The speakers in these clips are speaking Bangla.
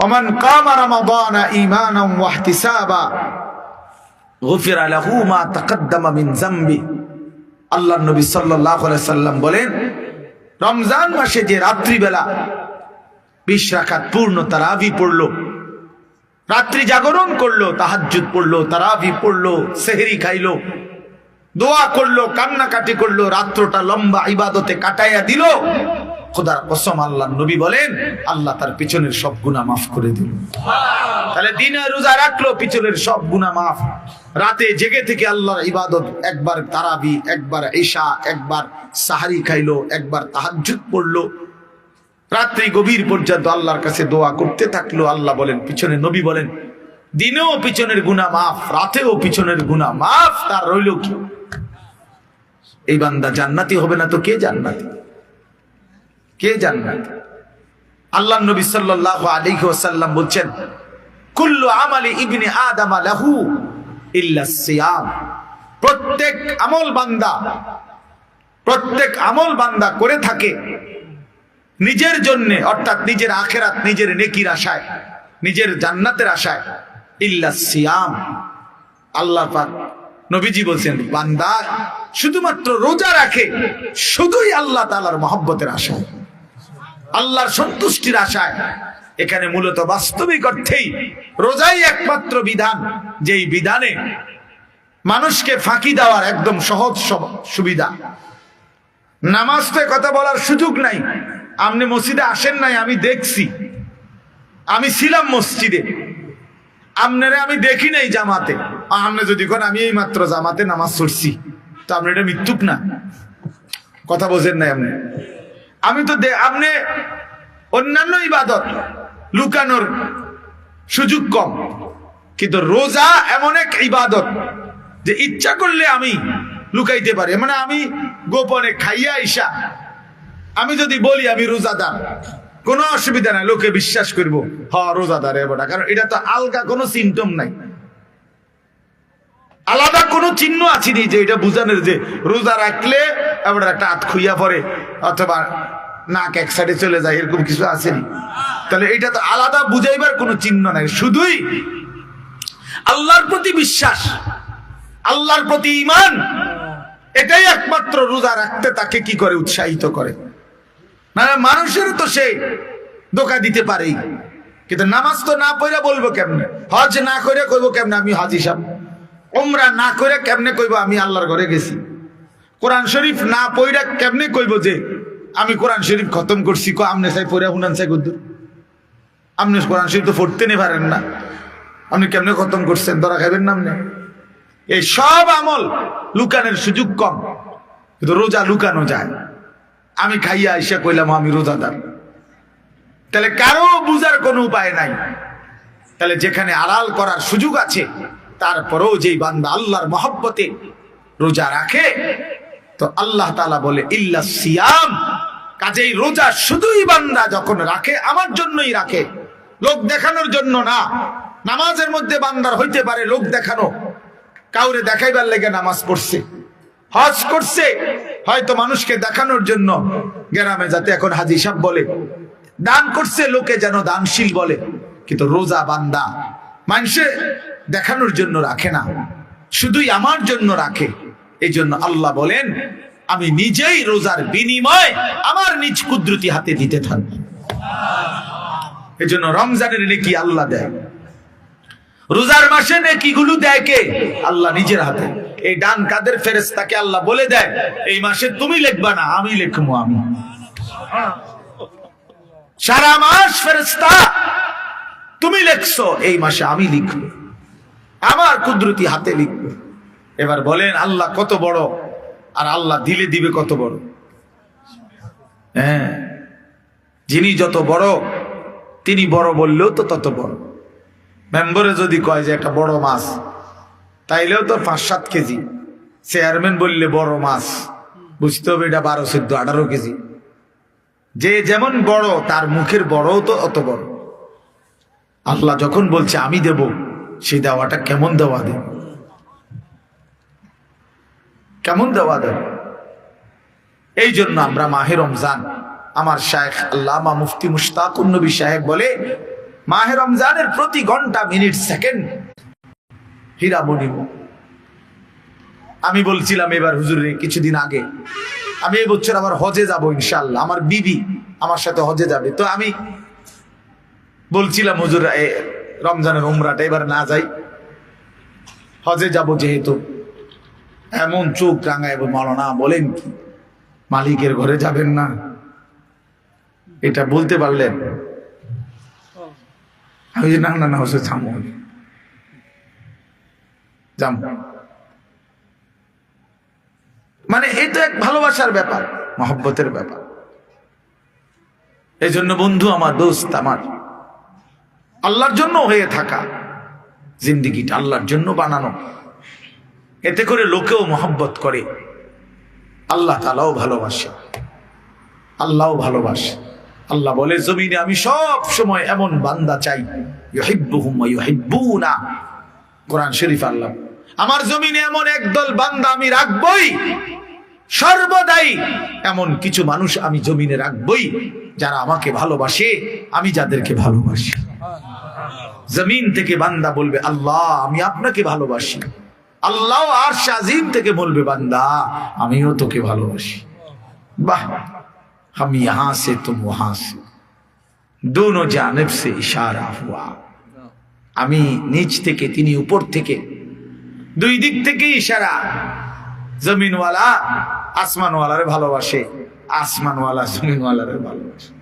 ومن قام رمضان ايمانا واحتسابا غفر له ما تقدم من ذنبه আল্লাহ নবী সাল্লাল্লাহু আলাইহি সাল্লাম বলেন রমজান মাসে যে রাত্রিবেলা বিশ রাকাত পূর্ণ তারাবি পড়লো রাত্রি জাগরণ করলো তাহাজ্জুদ পড়লো তারাবি পড়লো সেহরি খাইলো দোয়া করলো কান্নাকাটি করলো রাত্রটা লম্বা ইবাদতে কাটাইয়া দিল খোদার কসম আল্লাহ নবী বলেন, আল্লাহ তার পিছনের সব গুনাহ মাফ করে দিল। তাহলে দিনে রোজা রাখল, পিছনের সব গুনাহ মাফ। রাতে জেগে থেকে আল্লাহর ইবাদত, একবার তারাবি, একবার ঈশা, একবার সাহারি খাইলো, একবার তাহাজ্জুদ পড়ল। রাত্রি গভীর পর্যন্ত আল্লাহর কাছে দোয়া করতে থাকল, আল্লাহ বলেন, পিছনে নবী বলেন, দিনেও পিছনের গুনাহ মাফ, রাতেও পিছনের গুনাহ মাফ, তার রইল কি? এই বান্দা জান্নাতি হবে না তো কে জান্নাতি? কে জান্নাতি? আল্লাহ নবী সাল্লাল্লাহু আলাইহি ওয়াসাল্লাম বলছেন, কুল্লু আমালি ইবনে আদম লাহু ইল্লা সিয়াম। প্রত্যেক আমল বান্দা, প্রত্যেক আমল বান্দা করে থাকে নিজের জন্যে, অর্থাৎ নিজের আখেরাত নিজের নেকির আশায়, নিজের জান্নাতের আশায়, ইল্লা সিয়াম। আল্লাহ পাক নবীজি বলছেন, বান্দা শুধুমাত্র রোজা রাখে, শুধুই আল্লাহ তাআলার মহব্বতের আশায়। আল্লাহর সন্তুষ্টির আশায়। এখানে মূলত বাস্তবিক অর্থেই রোজাই একমাত্র বিধান, যেই বিধানে মানুষকে ফাঁকি দেওয়ার একদম সহজ সব- সুবিধা। নামাজ তো কথা বলার সুযোগ নাই। আপনি মসজিদে আসেন নাই, আমি দেখছি। আমি ছিলাম মসজিদে। আপনারে আমি দেখি নাই জামাতে। আপনি যদি কোন, আমি এই মাত্র জামাতে নামাজ পড়ছি। তো আপনি এটা মৃত্যুক না। কথা বোঝেন নাই আপনি। আমি তো আপনি অন্যান্য ইবাদত লুকানোর সুযোগ কম। কিন্তু রোজা এমন এক ইবাদত যে ইচ্ছা করলে আমি লুকাইতে পারি। মানে আমি গোপনে খাইয়া ইসা আমি যদি বলি আমি রোজাদার, কোনো অসুবিধা নাই, লোকে বিশ্বাস করব, হ, রোজাদার এবারটা কারণ এটা তো আলগা কোনো সিমটম নাই। আলাদা কোনো চিহ্ন আছে নি যে এটা বুঝানোর, যে রোজা রাখলে এবার একটা হাত খুইয়া পড়ে, অথবা নাক এক সাইডে চলে যায়, এরকম কিছু আসেনি তাহলে এটা তো আলাদা বুঝাইবার কোনো চিহ্ন নাই, শুধুই আল্লাহর প্রতি বিশ্বাস, আল্লাহর প্রতি ইমান এটাই একমাত্র রোজা রাখতে তাকে কি করে? উৎসাহিত করে। মানে মানুষের তো সে ধোকা দিতে পারেই। কিন্তু নামাজ তো না পড়ে বলব কেমনে? হজ না করে কইবো কেমনে? আমি হাজি সাহেব। ওমরা না করে কেমনে কইব? আমি আল্লাহর ঘরে গেছি। কোরআন শরীফ না পড়ে কেমনে কইব যে, আমি কোরআন শরীফ খতম করছি? কো, আমনে চাই পড়ে হুনান চাই গুদ্দুর আপনি কোরআন শরীফ তো পড়তে নে পারেন না। আপনি কেমনে খতম করছেন? ধরা খাইবেন না আপনি? এই সব আমল লুকানের সুযোগ কম, কিন্তু রোজা লুকানো যায়। আমি খাইয়া আইসা কইলাম, আমি রোজাদার। তাহলে কারও বুঝার কোনো উপায় নাই। তাহলে যেখানে আড়াল করার সুযোগ আছে তারপরেও যেই বান্দা আল্লাহর মহব্বতে রোজা রাখে, তো আল্লাহ তালা বলে, ইল্লা সিয়াম। কাজেই রোজা শুধুই বান্দা যখন রাখে, আমার জন্যই রাখে। লোক দেখানোর জন্য না। নামাজের মধ্যে বান্দার হইতে পারে লোক দেখানো। কাউরে দেখাইবার লেগে নামাজ পড়ছে, হজ করছে, হয়তো মানুষকে দেখানোর জন্য গ্রামে যাতে এখন হাজি সাহেব বলে, দান করছে, লোকে যেন দানশীল বলে। কিন্তু রোজা বান্দা, মানুষে দেখানোর জন্য রাখে না। শুধুই আমার জন্য রাখে। এই জন্য আল্লাহ বলেন, আমি নিজেই রোজার বিনিময় আমার নিজ কুদরতি হাতে দিতে থাকব। এই জন্য রমজানের নেকি আল্লাহ দেয়। রোজার মাসে নেকিগুলো দেয় কে? আল্লাহ নিজের হাতে। এই ডান কাদের ফেরেস্তাকে আল্লাহ বলে দেয়, এই মাসে তুমি লিখবা না, আমি লিখব আমি। সারা মাস ফেরেস্তা তুমি লিখছো, এই মাসে আমি লিখব। আমার কুদরতি হাতে লিখব। এবার বলেন, আল্লাহ কত বড়, আর আল্লাহ দিলে দিবে কত বড়? হ্যাঁ যিনি যত বড়, তিনি বড় বললেও তো তত বড়। মেম্বরে যদি কয় যে একটা বড় মাছ, তাইলেও তো পাঁচ সাত কেজি। চেয়ারম্যান বললে বড় মাছ, বুঝতে হবে এটা বারো, চোদ্দ, আঠারো কেজি। যে যেমন বড়, তার মুখের বড়ও তো অত বড়। আল্লাহ যখন বলছে, আমি দেব সেই দেওয়াটা কেমন দেওয়া দেব কেমন দেওয়া দেব এই জন্য আমরা মাহে রমজান, আমার শায়েখ আল্লামা মুফতি মুশতাকুন নবী সাহেব বলে, মাহে রমজানের প্রতি ঘণ্টা, মিনিট, সেকেন্ড হীরা মনিব আমি বলছিলাম এবার হুজুরে, কিছুদিন আগে, আমি এই বছর আবার হজে যাব ইনশাল্লাহ আমার বিবি আমার সাথে হজে যাবে। তো আমি বলছিলাম, হুজুর রমজানের উমরাটা এবার না যাই। হজে যাব যেহেতু। এমন চোখ রাঙায় মালনা বলেন কি? মালিকের ঘরে যাবেন না। এটা বলতে পারলেন? আমি না না না যাম। মানে এটা এক ভালোবাসার ব্যাপার, মহব্বতের ব্যাপার। এই জন্য বন্ধু, আমার দোস্ত আমার। আল্লাহর জন্য হয়ে থাকা। জিন্দিগিটা আল্লাহর জন্য বানানো। এতে করে লোকেও মহব্বত করে। আল্লাহ তালাও ভালোবাসে। আল্লাহও ভালোবাসে। আল্লাহ বলে, জমিনে আমি সব সময় এমন বান্দা চাই ইউহিব্বুনা। কোরআন শরীফ আল্লাহ আমার জমিনে এমন একদল বান্দা আমি রাখবই, সর্বদাই এমন কিছু মানুষ আমি জমিনে রাখবই। যারা আমাকে ভালোবাসে আমি যাদেরকে ভালোবাসি জমিন থেকে বান্দা বলবে আল্লাহ আমি আপনাকে ভালোবাসি আল্লাহ আর শাজিম থেকে বলবে বান্দা আমিও তোকে ভালোবাসি বাহ हम यहां से तुम वहां से दोनों जानब से इशारा हुआ আমি নিচ থেকে তিনি উপর থেকে দুই দিক থেকে ইশারা জমিনওয়ালা আসমানওয়ালারে ভালোবাসে আসমানওয়ালা, জমিনওয়ালারে ভালোবাসে।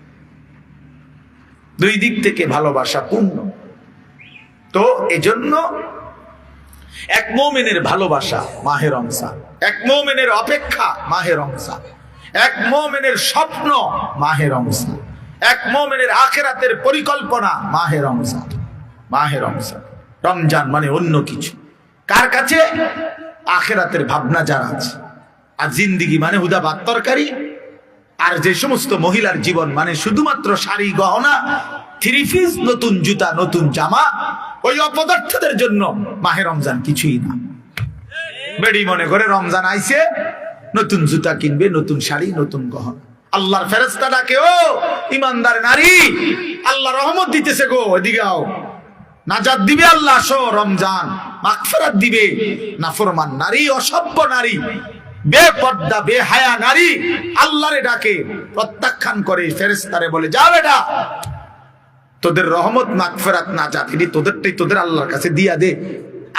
দুই দিক থেকে ভালোবাসা পূর্ণ। তো এজন্য এক মোমেনের ভালোবাসা মাহের রমসা এক মোমেনের অপেক্ষা মাহের রমসা এক মোমেনের স্বপ্ন মাহের রমসা এক মোমেনের আখেরাতের পরিকল্পনা মাহের রমসা মাহের রমসা রমজান মানে অন্য কিছু। কার কাছে? আখেরাতের ভাবনা যারা আছে। আর জিন্দিগি মানে হুদা ভাত তরকারি আর যে সমস্ত মহিলার জীবন মানে শুধুমাত্র শাড়ি, গহনা থ্রি পিস নতুন জুতা, নতুন জামা, ওই অপদার্থদের জন্য মাহে রমজান কিছুই না। বেড়ি মনে করে রমজান আইছে, নতুন জুতা কিনবে, নতুন শাড়ি, নতুন গহনা। আল্লাহর ফেরেস্তা ডাকে, ও ইমানদার নারী, আল্লাহ রহমত দিতেছে গো, এদিকে নাজাত দিবে আল্লাহ, আসো রমজান। মাগফিরাত দিবে। নাফরমান নারী, অসভ্য নারী বেপর্দা, বেহায়া নারী আল্লাহরে ডাকে, প্রত্যাখ্যান করে ফেরেস্তারে বলে, যা বেটা, তোদের রহমত, মাগফিরাত নাজাত এটি তোদেরটাই তোদের আল্লাহর কাছে দিয়া দে।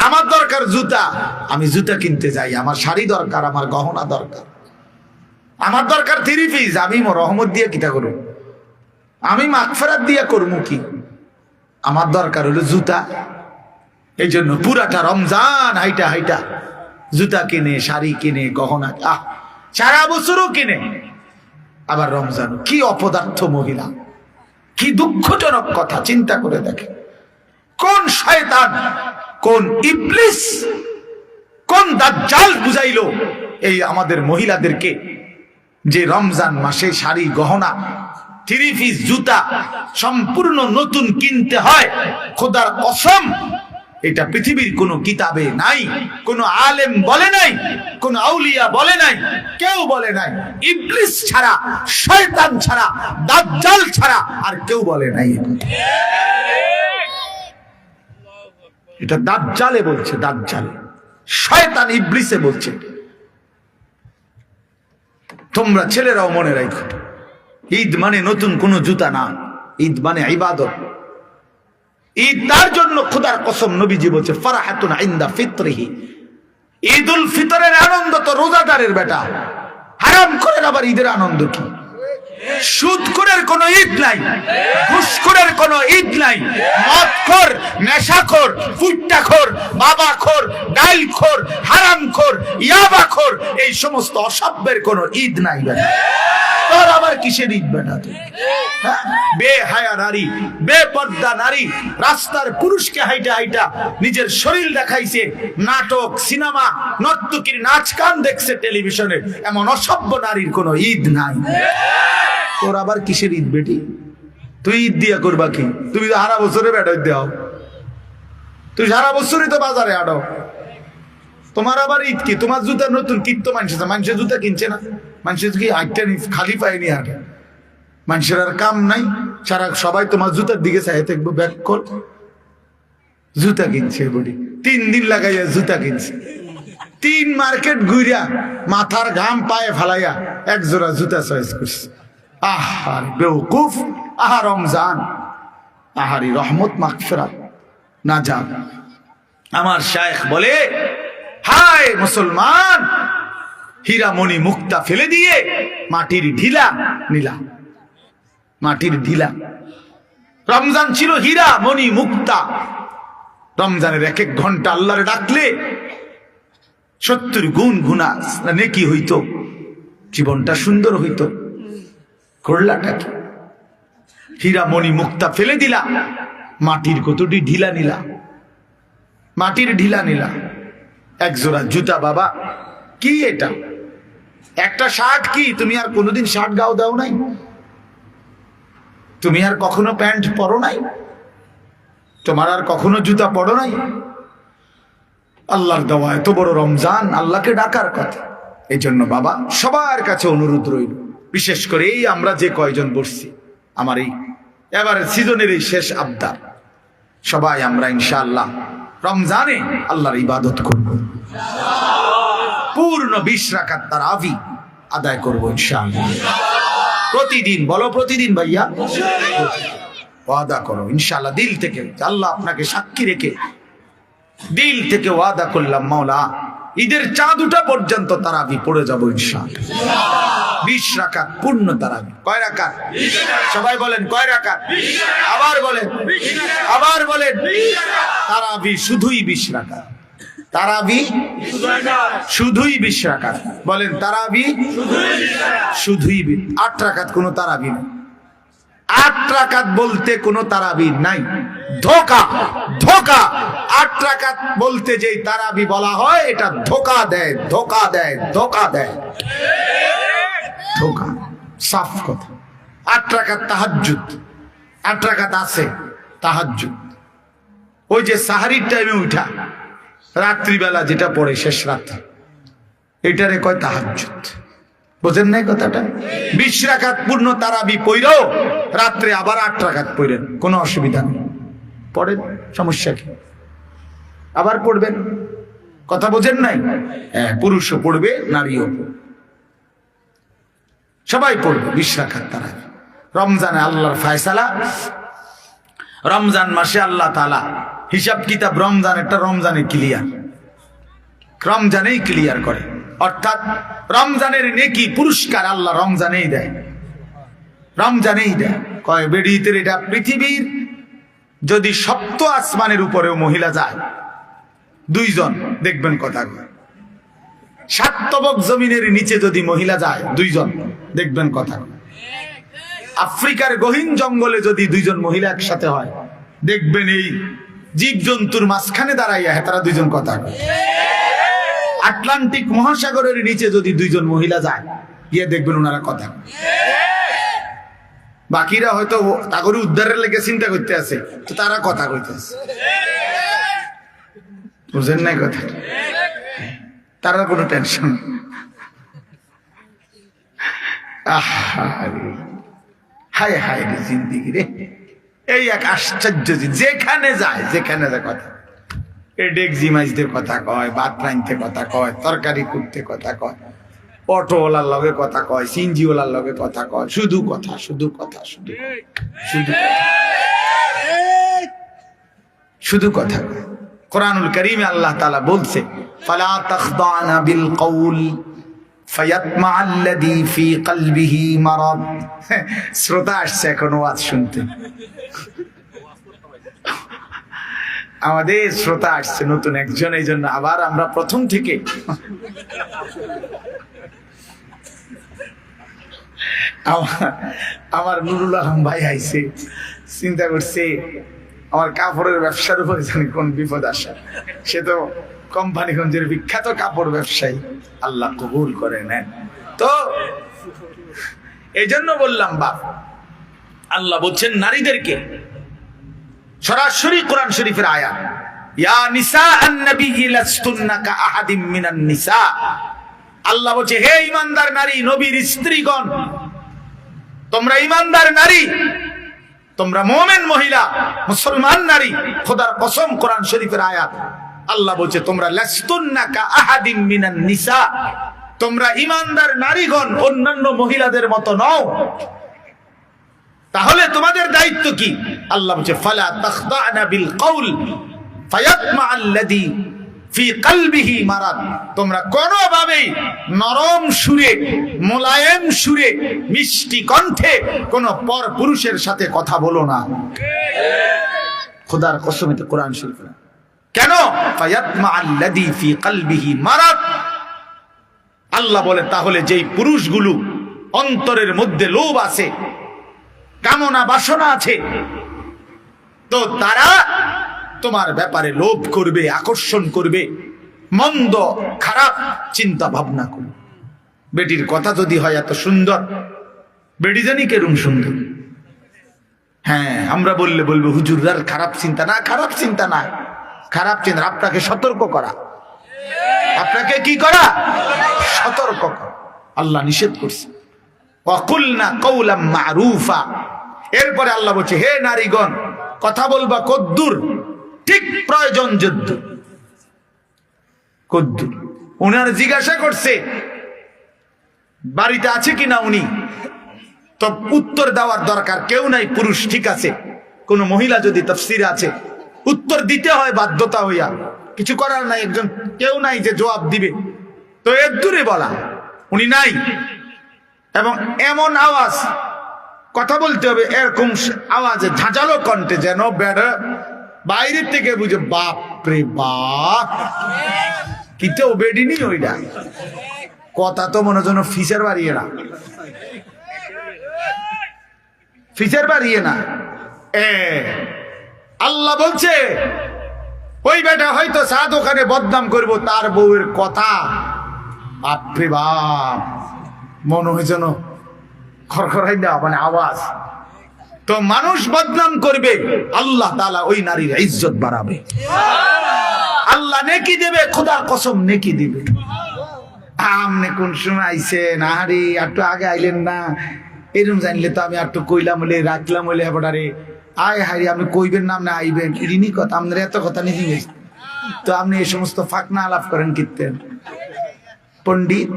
আমার দরকার জুতা, আমি জুতা কিনতে যাই, আমার শাড়ি দরকার, আমার গহনা দরকার। আমার দরকার থ্রি পিস, আমি রহমত দিয়ে কিতা করব আমি মাগফিরাত দিয়া করব কি? আমার দরকার হলো জুতা। এই জন্য পুরাটা রমজান, হাইটা হাইটা। জুতা কিনে, শাড়ি কিনে, গহনা আহ, সারা বছরও কিনে। আবার রমজান, কি অপদার্থ মহিলা, কি দুঃখজনক কথা, চিন্তা করে দেখে। কোন শয়তান, কোন ইবলিস, কোন দাজ্জাল বুঝাইল এই আমাদের মহিলাদেরকে যে রমজান মাসে শাড়ি, গহনা, থ্রি পিস জুতা সম্পূর্ণ নতুন কিনতে হয়? খোদার কসম এটা পৃথিবীর কোনো কিতাবে নাই, কোনো আলেম বলে নাই, কোন আউলিয়া বলে নাই, কেউ বলে নাই। ইবলিস ছাড়া, শয়তান ছাড়া, দাজ্জাল ছাড়া আর কেউ বলে নাই। এটা। দাজ্জালে বলছে, দাজ্জালে। শয়তান ইবলিসে বলছে। তোমরা ছেলেরাও মনে রাখো, ঈদ মানে নতুন কোনো জুতা না, ঈদ মানে ইবাদত। ঈদ তার জন্য খোদার কসম নবীজি বলছে, ফারাহাতুন ইনদা ফিতরিহি। ঈদ উল ফিতরের আনন্দ তো রোজাদারের বেটা। হারাম করেন আবার ঈদের আনন্দ কি? সুদখোরের কোনো ঈদ নাই ঈদ নাই মদখোর নেশাখোর বাবাখোর ডাইলখোর হারামখোর ইয়াবাখোর এই সমস্ত অসভ্যের কোনো ঈদ নাই বেটা। তোর আবার কিসের ঈদ বেটা তুই? হ্যাঁ? বেহায়া নারী বেপর্দা নারী, রাস্তার পুরুষকে হাইটা হাইটা নিজের শরীর দেখাইছে, নাটক, সিনেমা, নর্তকীর নাচ গান দেখছে টেলিভিশনে। এমন অসভ্য নারীর কোনো ঈদ নাই। তোর আবার কিসের ঈদ বেটি? তুই ঈদ দিয়া করবা কি? তুমি তো সারা বছরে বেটা দেও। তুই সারা বছরই তো বাজারে আডো। তোমার আবার ঈদ কি? তোমার জুতা নতুন কিত তো মানুষ মানুষের জুতা কিনছে না। মানুষের কি নি- খালি পায়নি হাটে। মানুষের আর কাম নাই। সারা সবাই তোমার জুতার দিকে চাই থাকব ব্যাক কর জুতা কিনছে বডি তিন দিন লাগাইয়া জুতা কিনছে। তিন মার্কেট ঘুরিয়া মাথার ঘাম পায়ে ফালাইয়া এক জোড়া জুতা চয়েস করছে। আহার বেউকুফ আহা রমজান। আহারি রহমত, মাগফিরাত। না যান আমার শায়েখ বলে, হায় মুসলমান! হীরামণি মুক্তা ফেলে দিয়ে মাটির ঢিলা নিলা মাটির ঢিলা। রমজান ছিল হীরা, মণি মুক্তা। রমজানের এক এক ঘণ্টা আল্লাহরে ডাকলে সত্তর গুণ গুণা নেকি হইতো, জীবনটা সুন্দর হইতো করলাটা কি হীরা, মণি মুক্তা ফেলে দিলা, মাটির কতটি ঢিলা নিলা। মাটির ঢিলা নিলা। এক জোড়া জুতা, বাবা, কি এটা? একটা শার্ট কি? তুমি আর কোনোদিন শার্ট গাও দাও নাই? তুমি আর কখনো প্যান্ট পরো নাই? তোমার আর কখনো জুতা পরো নাই? আল্লাহর দেওয়া এত বড় রমজান, আল্লাহকে ডাকার কথা। এই জন্য বাবা, সবার কাছে অনুরোধ রইল, বিশেষ করে এই আমরা যে কয়জন বসছি, আমার এই এবারে সিজনের এই শেষ আবদার সবাই আমরা ইনশাআল্লাহ রমজানে আল্লাহর ইবাদত করব। পূর্ণ বিশ রাখার তার আবি আদায় করব ইনশাআল্লাহ। প্রতিদিন, বলো প্রতিদিন ভাইয়া। ওয়াদা করো, ইনশাআল্লাহ দিল থেকে, আল্লাহ আপনাকে সাক্ষী রেখে দিল থেকে ওয়াদা করলাম, মাওলা। ঈদের চাঁদ উঠা পর্যন্ত তারাবি পড়ে যাব, ইনশাআল্লাহ। বিশ রাকাত পূর্ণ তারাবি কয় রাকাত? সবাই বলেন, কয় রাকাত? আবার বলেন আবার বলেন। তারাবি শুধুই বিশ রাকাত। তারাবি শুধুই বিশ রাকাত বলেন তারাবি শুধুই আট রাকাত কোনো তারাবি নেই। আট রাকাত বলতে কোনো তারাবি নাই। ধোকা ধোকা। আট রাকাত বলতে যেই তারাবি বলা হয় এটা ধোকা দেয় ধোকা দেয় ধোকা দেয়। ধোকা সাফ কথা। আট রাকাত তাহাজ্জুদ। আট রাকাত আছে তাহাজ্জুদ। ওই যে সাহারির টাইমে উঠা। রাত্রিবেলা যেটা পড়ে, শেষ রাত্রে। এটারে কয় তাহাজ্জুদ। বোঝেন নাই কথাটা? বিশ রাখাত পূর্ণ তারাবি পইরও রাত্রে আবার আট রাখাত পইরেন। কোনো অসুবিধা নেই। পড়েন, সমস্যা কি? আবার পড়বেন? কথা বোঝেন নাই? হ্যাঁ পুরুষও পড়বে, নারীও সবাই পড়বে বিশ রাখাত তারাবি। রমজানে আল্লাহর ফায়সালা, রমজান মাসে আল্লাহ তালা হিসাব কিতাব রমজান একটা রমজানে ক্লিয়ার রমজানেই ক্লিয়ার করে। অর্থাৎ রমজানের নেকি পুরস্কার আল্লাহ রমজানেই দেয়। রমজানেই দেয়। কয় বেডিতের এটা পৃথিবীর যদি সপ্ত আসমানের উপরেও মহিলা যায়, দুইজন, দেখবেন কথা সাতবক জমিনের নিচে যদি মহিলা যায়, দুইজন, দেখবেন কথা আফ্রিকার গহীন জঙ্গলে যদি দুইজন মহিলা একসাথে হয়, দেখবেন এই জীবজন্তুর মাঝখানে দাঁড়াইয়া হ্যাঁ তারা দুইজন কথা আটলান্টিক মহাসাগরের নিচে যদি দুইজন মহিলা যায়, গিয়ে দেখবেন ওনারা কথা বাকিরা হয়তো তাগরে উদ্ধারের লেগে চিন্তা করতে আছে, তো তারা কথা কইতে আছে। বুঝেন নাই কথা তারা কোনো টেনশন আহ হায় হায় রে জিন্দিগি রে। এই এক আশ্চর্য। যেখানে যায় যেখানে যায় কথা। ডেকজি মাইজদের কথা কয় ভাত রাঁধতে কথা কয়, তরকারি করতে কথা কয় অটোওয়ালার লগে কথা কয়, সিনজিওয়ালার লগে কথা কয়, শুধু কথা শুধু কথা, শুধু শুধু শুধু কথা কয়। কোরআনুল করিমে আল্লাহ তাআলা বলছে, ফালা তাখদানা বিল কওল। শ্রোতা আসছে এখন ওয়াজ শুনতে। আমাদের শ্রোতা আসছে নতুন একজন, এই জন্য আবার আমরা প্রথম থেকে। আমার- নুরুল আলম ভাই আইছে, চিন্তা করছে, আমার কাপড়ের ব্যবসার উপরে জানি কোন বিপদ আসে। সে তো কোম্পানিগঞ্জের বিখ্যাত কাপড় ব্যবসায়ী আল্লাহ কবুল করে নেন। তো এই জন্য বললাম, বাপ, আল্লাহ বলছেন নারীদেরকে সরাসরি কোরআন শরীফের বলছে, হে ইমানদার নারী, নবীর স্ত্রীগণ, তোমরা নারী, তোমরা মোমেন মহিলা, মুসলমান নারী, খোদার কসম কোরআন শরীফের আয়াত। আল্লাহ বলছে, তোমরা নিসা। তোমরা ইমানদার নারীগণ, অন্যান্য মহিলাদের মতো নও। তাহলে তোমাদের দায়িত্ব কি? আল্লাহ বলছে, ফালা তাখদানা বিল কওল, ফায়াতমা তোমরা কোনোভাবেই নরম সুরে, মোলায়েম সুরে, মিষ্টি কণ্ঠে কোন পর পুরুষের সাথে কথা বলো না। কোরআন শরীফ কেন? আল্লাহ বলে, তাহলে যেই পুরুষগুলো অন্তরের মধ্যে লোভ আছে, কামনা বাসনা আছে, তো তারা তোমার ব্যাপারে লোভ করবে, আকর্ষণ করবে, মন্দ, খারাপ চিন্তা ভাবনা করবে। বেটির কথা যদি হয় এত সুন্দর, বেটি জানি কেরম সুন্দর। হ্যাঁ আমরা বললে বলব হুজুরার খারাপ চিন্তা না, খারাপ চিন্তা না। খারাপ চিন্তা, আপনাকে সতর্ক করা। আপনাকে কি করা? সতর্ক করা। আল্লাহ নিষেধ করছে। মারুফা। এরপরে আল্লাহ বলছে, হে নারীগণ, কথা বলবা কদ্দুর। ঠিক প্রয়োজন যুদ্ধ কদ্দুর। উনার জিজ্ঞাসা করছে, বাড়িতে আছে কিনা উনি? তো উত্তর দেওয়ার দরকার কেউ নাই, পুরুষ ঠিক আছে। কোন মহিলা যদি তফসির আছে উত্তর দিতে হয় বাধ্যতা হইয়া। কিছু করার নাই, একজন কেউ নাই যে জবাব দিবে। তো এর দূরে বলা, উনি নাই। এবং এমন আওয়াজ, কথা বলতে হবে, এরকম আওয়াজে ঝাঁঝালো কণ্ঠে যেন বেড়া বাইরের থেকে বুঝে বাপ রে বাপ বেডিনি ওইটা কথা তো মনে যেন ফিসের বাড়িয়ে না ফিসের বাড়িয়ে না আল্লাহ বলছে, ওই বেটা হয়তো চা দোকানে বদনাম করব, তার বউয়ের কথা বাপরে বাপ। মনে হয় যেন খরখরাই দেওয়া মানে আওয়াজ। তো মানুষ বদনাম করবে, আল্লাহ তালা ওই নারীর ইজ্জত বাড়াবে। আল্লাহ নেকি দেবে, খোদা কসম নেকি দিবে। আমনে কোন সময় আইছেন? আহারে একটু আগে আইলেন না। এরকম জানলে তো আমি একটু কইলাম বলে রাখলাম বলে হেবটারে আয় হারি আপনি কইবেন নাম না আইবেন। ইনি কথা, আপনার এত কথা নিয়ে গেছে। তো আপনি এই সমস্ত ফাঁকনা আলাপ করেন কীর্তেন। পণ্ডিত,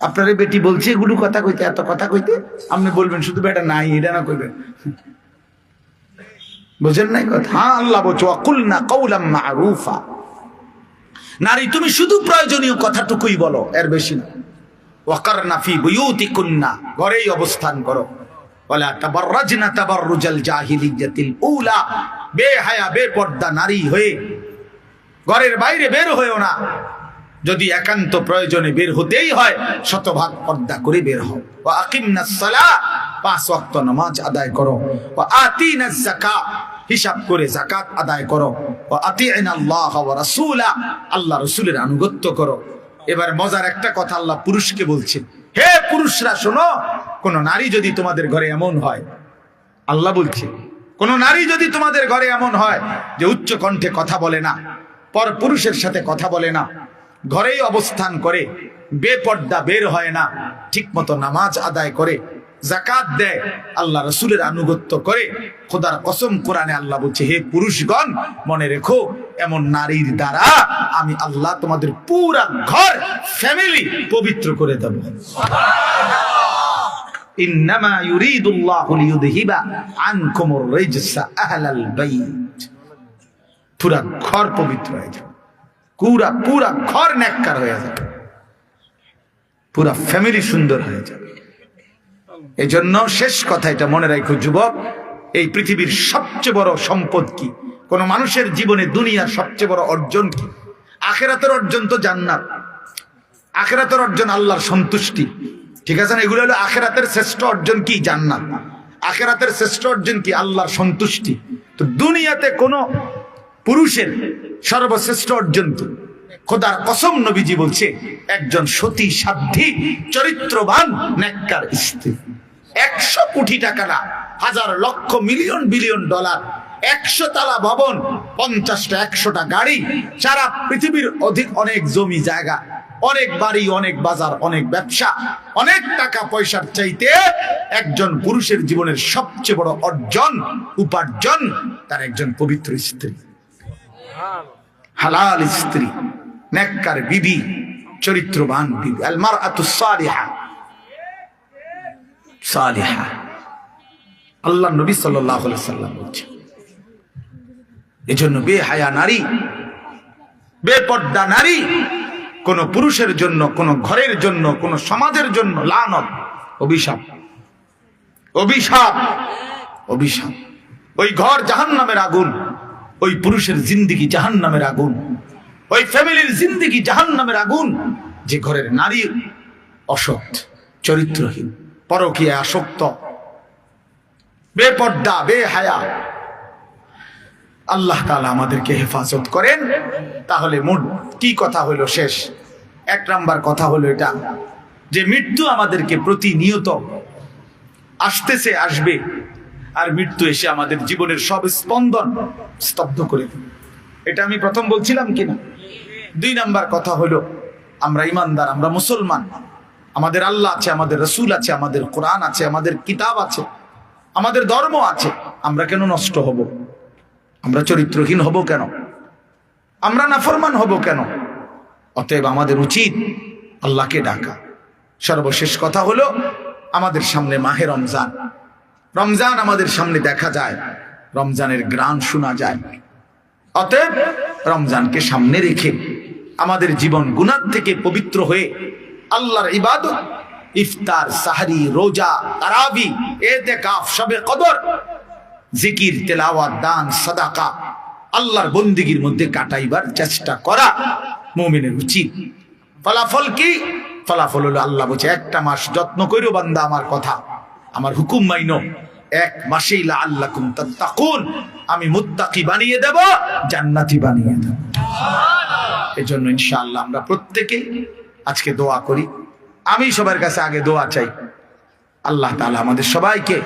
আপনার বেটি বলছে এগুলো কথা কইতে, এত কথা কইতে, আপনি বলবেন, শুধু বেটা নাই, এটা না কইবেন। বুঝেন নাই কথা? হ্যাঁ আল্লাহ বলছো অকুল না কৌলাম মারুফা। নারী, তুমি শুধু প্রয়োজনীয় কথাটুকুই বলো, এর বেশি না। ওয়াকার নাফি বুয়ুতি কুন্না ঘরেই অবস্থান করো। উলা। বেহায়া নারী হয়ে ঘরের বাইরে বের না। যদি একান্ত প্রয়োজনে বের হতেই হয়, শতভাগ পর্দা করে বের হও। ও নামাজ আদায় করো। ও হিসাব করে জাকাত আদায় করো। ও আল্লাহ রাসূলের আনুগত্য করো। এবার মজার একটা কথা আল্লাহ পুরুষকে বলছে হে পুরুষরা, শোনো, কোন নারী যদি তোমাদের ঘরে এমন হয়, আল্লাহ বলছে, কোন নারী যদি তোমাদের ঘরে এমন হয় যে উচ্চ কণ্ঠে কথা বলে না, পর পুরুষের সাথে কথা বলে না, ঘরেই অবস্থান করে, বেপর্দা বের হয় না ঠিক মতো নামাজ আদায় করে জাকাত দেয় আল্লাহ রসুলের আনুগত্য করে। খোদার কসম কোরআনে আল্লাহ বলছে হে পুরুষগণ মনে রেখো এমন নারীর দ্বারা আমি আল্লাহ তোমাদের পুরা ঘর ফ্যামিলি পবিত্র করে দেব। ইন্নামা ইউরিদুল্লাহু লিইউযহিবা আনকুমুর রিজসা আহলাল বাইত। পুরা ঘর পবিত্র হয়ে যাবে। পুরা পুরা ঘর নেককার হয়ে যাবে। পুরা ফ্যামিলি সুন্দর হয়ে যাবে। এই জন্য শেষ কথা এটা মনে রাখো, যুবক, এই পৃথিবীর সবচেয়ে বড় সম্পদ কি? কোন মানুষের জীবনে দুনিয়ার সবচেয়ে বড় অর্জন কি? আখেরাতের অর্জন তো জান্নাত। আখেরাতের অর্জন আল্লাহর সন্তুষ্টি। ঠিক আছে না? এগুলো হলো আখেরাতের শ্রেষ্ঠ অর্জন কি? জান্নাত। আখেরাতের শ্রেষ্ঠ অর্জন কি? আল্লাহর সন্তুষ্টি। তো দুনিয়াতে কোনো পুরুষের সর্বশ্রেষ্ঠ অর্জন কি? খোদার কসম নবীজি বলছে, একজন সতী সাধ্যী, চরিত্রবান, নেককার স্ত্রী। একশো কোটি টাকা না, হাজার লক্ষ মিলিয়ন বিলিয়ন ডলার, একশো তালা ভবন, পঞ্চাশটা একশোটা গাড়ি, সারা পৃথিবীর অধিক অনেক জমি জায়গা, অনেক বাড়ি, অনেক বাজার, অনেক ব্যবসা, অনেক টাকা পয়সার চাইতে একজন পুরুষের জীবনের সবচেয়ে বড় অর্জন, উপার্জন, তার একজন পবিত্র স্ত্রী। হালাল স্ত্রী। নেককার বিবি, চরিত্রবান বিবি। আলমার সালিহা। সালিহা। আল্লাহ নবী সাল্লাম বলছে এজন্য বেহায়া নারী, বেপর্দা নারী, কোন পুরুষের জন্য, কোন ঘরের জন্য, কোন সমাজের জন্য লানত, অভিশাপ। অভিশাপ। অভিশাপ। ওই ঘর জাহান নামের আগুন, ওই পুরুষের জিন্দিগি জাহান নামের আগুন। ওই ফ্যামিলির জিন্দিগি জাহান নামের আগুন, যে ঘরের নারী অসৎ, চরিত্রহীন, পরকীয় আসক্ত, বেপর্দা, বেহায়া। আল্লাহ তালা আমাদেরকে হেফাজত করেন। তাহলে মোট কি কথা হলো শেষ? এক নাম্বার কথা হলো এটা, যে মৃত্যু আমাদেরকে প্রতিনিয়ত আসতেছে, আসবে, আর মৃত্যু এসে আমাদের জীবনের সব স্পন্দন স্তব্ধ করে দেবে। এটা আমি প্রথম বলছিলাম কিনা? দুই নাম্বার কথা হলো, আমরা ইমানদার, আমরা মুসলমান। আমাদের আল্লাহ আছে, আমাদের রসুল আছে, আমাদের কোরআন আছে, আমাদের কিতাব আছে, আমাদের ধর্ম আছে। আমরা কেন নষ্ট হব? আমরা চরিত্রহীন হব কেন? আমরা নাফরমান হব কেন? অতএব আমাদের উচিত আল্লাহকে ডাকা। সর্বশেষ কথা হলো, আমাদের সামনে মাহে রমজান। রমজান আমাদের সামনে দেখা যায়, রমজানের গ্রান শোনা যায়। অতএব রমজানকে সামনে রেখে আমাদের জীবন গুনার থেকে পবিত্র হয়ে আল্লাহর ইবাদত, ইফতার, সাহারি, রোজা, তারাবি এতে কাফ সবে কদর, জিকির, তেলাওয়াত, দান, সাদাকা আল্লাহর বন্দিগির মধ্যে কাটাইবার চেষ্টা করা মুমিনের উচিত ফলাফল কি? ফলাফল হলো আল্লাহ বলছে, একটা মাস যত্ন করিও বান্দা আমার কথা। আমার হুকুম মাইনো। এক মাসেই আল্লাহ তাকুন আমি মুত্তাকি বানিয়ে দেব, জান্নাতি বানিয়ে দেব। এজন্য ইনশাআল্লাহ আমরা প্রত্যেকে আজকে দোয়া করি। আমি সবার কাছে আগে দোয়া চাই। আল্লাহ তাআলা আমাদের সবাইকে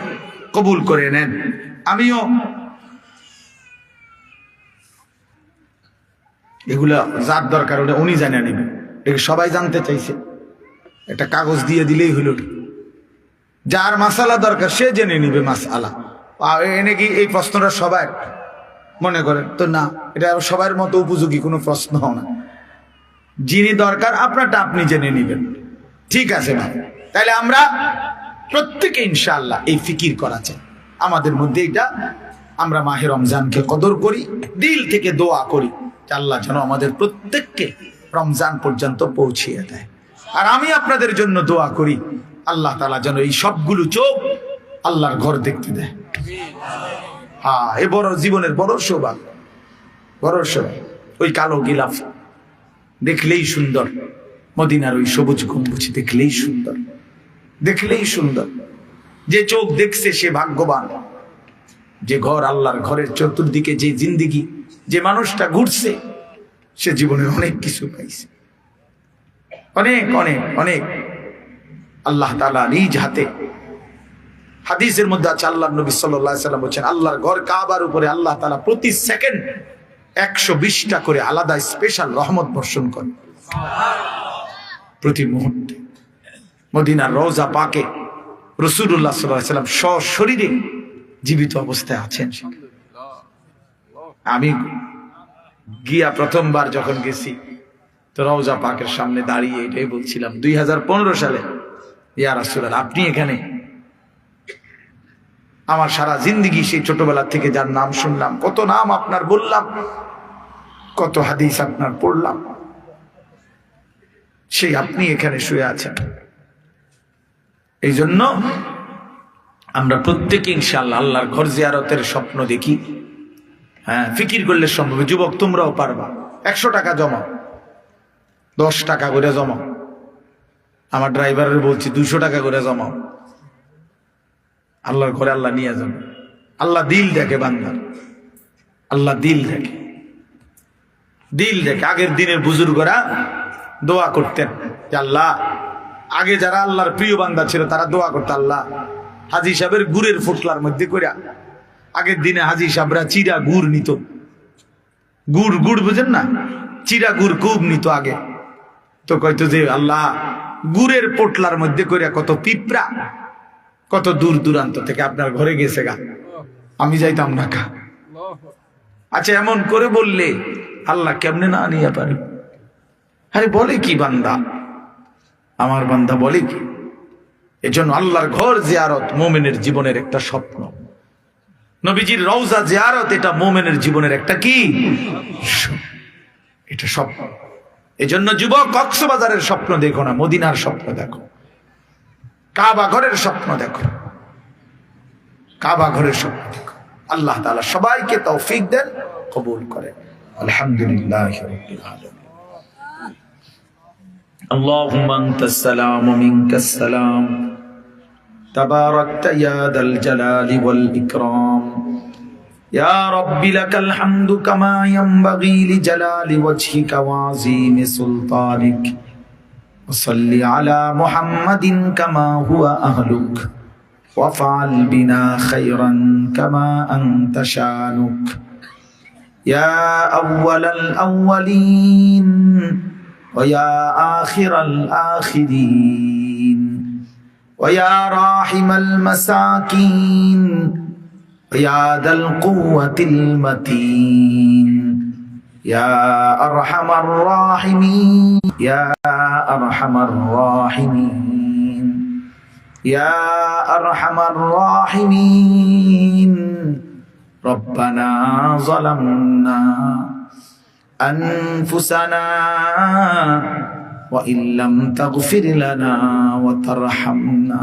কবুল করে নেন। আমিও এগুলা যার দরকার ওটা উনি জানে নেবে এটা সবাই জানতে চাইছে। একটা কাগজ দিয়ে দিলেই হলো যার মাসালা দরকার, সে জেনে নিবে মাসালা। এনে কি এই প্রশ্নটা সবার মনে করেন তো না, এটা সবার মতো উপযোগী, কোনো প্রশ্ন না। যিনি দরকার, আপনারটা আপনি জেনে নিবেন। ঠিক আছে না তাহলে আমরা প্রত্যেকে ইনশাল্লাহ এই ফিকির করা চাই। আমাদের মধ্যে এটা আমরা মাহে রমজানকে কদর করি, দিল থেকে দোয়া করি আল্লাহ যেন আমাদের প্রত্যেককে রমজান পর্যন্ত পৌঁছিয়ে দেয়। আর আমি আপনাদের জন্য দোয়া করি আল্লাহ তালা যেন এই সবগুলো চোখ আল্লাহর ঘর দেখতে দেয়। হ্যাঁ এ বড় জীবনের বড় সৌভাগ্য বড় সৌভাগ্য ওই কালো গিলাফ দেখলেই সুন্দর। মদিনার ওই সবুজ গম্বুজ দেখলেই সুন্দর। দেখলেই সুন্দর। যে চোখ দেখছে সে ভাগ্যবান। যে ঘর আল্লাহর ঘরের চতুর্দিকে যে জিন্দিগি, যে মানুষটা ঘুরছে, সে জীবনে অনেক কিছু পাইছে। অনেক অনেক অনেক। আল্লাহ তালা নিজ হাতে। হাদিসের মধ্যে আছে, আল্লাহ নবী সাল্লাম বলছেন, আল্লাহর ঘর কাবার উপরে আল্লাহ তালা প্রতি সেকেন্ড একশো বিশটা করে আলাদা স্পেশাল রহমত বর্ষণ করে প্রতি মুহূর্তে। মদিনার রোজা পাকে রসুল্লাহ সাল্লাম সশরীরে জীবিত অবস্থায় আছেন আমি গিয়া প্রথমবার যখন গেছি, তো রওজা পাকের সামনে দাঁড়িয়ে এটাই বলছিলাম, দুই হাজার পনেরো সালে ইয়া রাসূলুল্লাহ, আপনি এখানে? আমার সারা জিন্দিগি সেই ছোটবেলা থেকে যার নাম শুনলাম, কত নাম আপনার বললাম, কত হাদিস আপনার পড়লাম, সেই আপনি এখানে শুয়ে আছেন। এই জন্য আমরা প্রত্যেকে ইনশাল্লাহ আল্লাহর ঘর জিয়ারতের স্বপ্ন দেখি। হ্যাঁ ফিকির করলে সম্ভব, যুবক তোমরাও পারবা। একশো টাকা জমা, দশ টাকা করে জমাও আমার ড্রাইভারের বলছি দুশো টাকা করে জমাও। আল্লাহর ঘরে আল্লাহ নিয়ে যান আল্লাহ দিল দেখে বান্দার আল্লাহ দিল দেখে। দিল দেখে। আগের দিনের বুজুর্গরা দোয়া করতেন আল্লাহ, আগে যারা আল্লাহর প্রিয় বান্দা ছিল, তারা দোয়া করতো আল্লাহ। হাজি সাহেবের গুড়ের ফুটলার মধ্যে করে আগের দিনে হাজি সাহেবরা চিরা গুড় নিত। গুড় গুড় বুঝেন না? চিরা গুড় খুব নিত আগে। তো কইতো যে আল্লাহ গুড়ের পোটলার মধ্যে করে কত পিঁপড়া, কত দূর দূরান্ত থেকে আপনার ঘরে গেছে গা। আমি যাইতাম না কা আচ্ছা এমন করে বললে আল্লাহ কেমনে না নিয়ে পারি? আরে বলে কি বান্দা? আমার বান্দা বলে কি? এজন্য আল্লাহর ঘর জিয়ারত মোমেনের জীবনের একটা স্বপ্ন। নবীজির রওজা জিয়ারত এটা মোমেনের জীবনের একটা কি? এটা স্বপ্ন। এজন্য যুবক কক্সবাজারের স্বপ্ন দেখো না মদিনার স্বপ্ন দেখো কাবা ঘরের স্বপ্ন দেখো কাবা ঘরের স্বপ্ন দেখো আল্লাহ তাআলা সবাইকে তৌফিক দেন কবুল করেন আলহামদুলিল্লাহ রাব্বিল আলামিন اللهم انت السلام ومنك السلام تباركت يا ذا الجلال والاكرام يا رب لك الحمد كما ينبغي لجلال وجهك وعظيم سلطانك. وصل على محمد كما هو أهلك. وافعل بنا خيرا كما أنت شانك. يا أول الأولين ويا آخر الآخرين. ويا راحم المساكين. ويا ذا القوة المتين يا أرحم الراحمين يا أرحم الراحمين يا أرحم الراحمين. ربنا ظلمنا أنفسنا وإن لم تغفر لنا وترحمنا.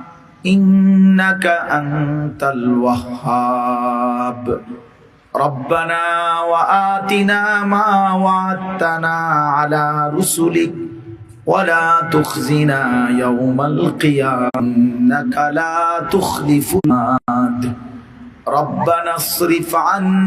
إنك أنت الوهاب. ربنا وآتنا ما وعدتنا على رسلك. ولا تخزنا يوم القيامة إنك لا تخلف الميعاد. ربنا اصرف عنا